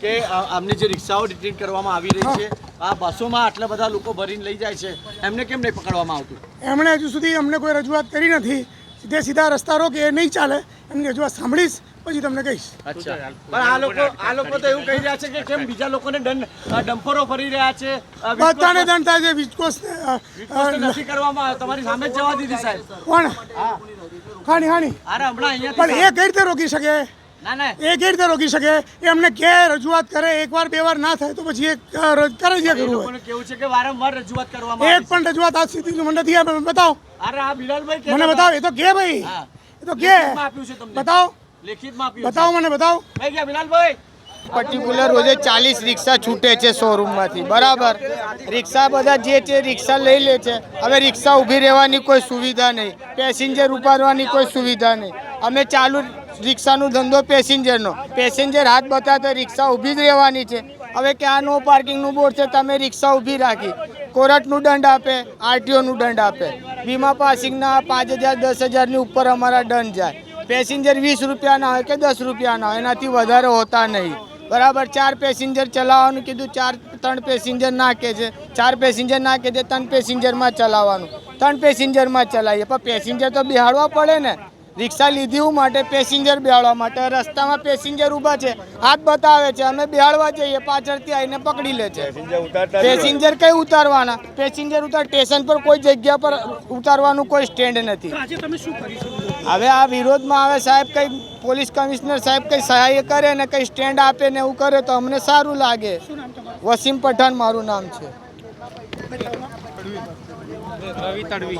કે આમની જે રિક્ષાઓ ડિટેન કરવામાં આવી રહી છે આ બસોમાં આટલા બધા લોકો ભરીને લઈ જાય છે એમને કેમ નહીં પકડવામાં આવતું? એમણે હજુ સુધી અમને કોઈ રજૂઆત કરી નથી. સીધે સીધા રસ્તા રોકે એ નહીં ચાલે. એમની રજૂઆત સાંભળીશ પછી તમને કહીશ. અચ્છા. પણ આ લોકો આ લોકો તો એવું કહી રહ્યા છે કે કેમ બીજા લોકોને દંડ ડમ્પરો ભરી રહ્યા છે? બધાને દંડ થાય છે વિસ્કોસ નથી કરવામાં તમારી સામે જ જવા દીધી સાહેબ. કોણ? હા. હાની અરે હમણાં અહીંયા પણ એ કઈ રીતે રોકી શકે? એ કઈ રીતે રોકી શકે? એ અમને કે રજૂઆત કરે એકવાર બે વાર ના થાય તો પછી એ કરે જે કરવું હોય. કેવું છે કે વારંવાર રજૂઆત કરવામાં એક પણ રજૂઆત આજ સુધી મને નથી આપી. બતાવો. અરે આ બિલાલભાઈ મને બતાવો. એ તો કે ભાઈ. એ તો કે. લેખિતમાં આપ્યું છે તમને. બતાવો. લેખિતમાં આપ્યું બતાવો મને બતાવો. ભાઈ ગયા બિલાલભાઈ. પર્ટિક્યુલર રોજે ચાલીસ રિક્ષા છૂટે છે શોરૂમમાંથી બરાબર. રિક્ષા બધા જે છે રિક્ષા લઈ લે છે. હવે રિક્ષા ઊભી રહેવાની કોઈ સુવિધા નહીં. પેસેન્જર ઉપાડવાની કોઈ સુવિધા નહીં. અમે ચાલુ રિક્ષાનો ધંધો પેસેન્જરનો. પેસેન્જર હાથ બતાવે રિક્ષા ઊભી જ રહેવાની છે. હવે ક્યાં નો પાર્કિંગનું બોર્ડ છે, તમે રિક્ષા ઊભી રાખી. કોર્ટનું દંડ આપે, આરટીઓનું દંડ આપે. વીમા પાસિંગના પાંચ હજાર, દસ હજારની ઉપર અમારા દંડ જાય. પેસેન્જર વીસ રૂપિયાના હોય કે દસ રૂપિયાના હોય, એનાથી વધારે હોતા નહીં. બરાબર, ચાર પેસેન્જર ચલાવવાનું કીધું, ચાર, ત્રણ પેસેન્જર નાખે છે. ચાર પેસેન્જર નાખે છે, ત્રણ પેસેન્જરમાં ચલાવવાનું. ત્રણ પેસેન્જરમાં ચલાવીએ, પણ પેસેન્જર તો બિહાડવા પડે ને. રિક્ષા લીધી માટે પેસેન્જર બેહાડવા માટે. રસ્તામાં પેસેન્જર ઊભા છે. હાથ બતાવે છે. અમે બેહાડવા જઈએ પાછળથી આવીને પકડી લે છે. પેસેન્જર કઈ ઉતારવાના? પેસેન્જર ઉતાર સ્ટેશન પર કોઈ જગ્યા પર ઉતારવાનું કોઈ સ્ટેન્ડ નથી. હવે આ વિરોધમાં આવે સાહેબ કઈ પોલીસ કમિશનર સાહેબ કઈ સહાય કરે ને કઈ સ્ટેન્ડ આપે ને એવું કરે તો અમને સારું લાગે. વસીમ પઠાણ મારું નામ છે. રવિ તડવી.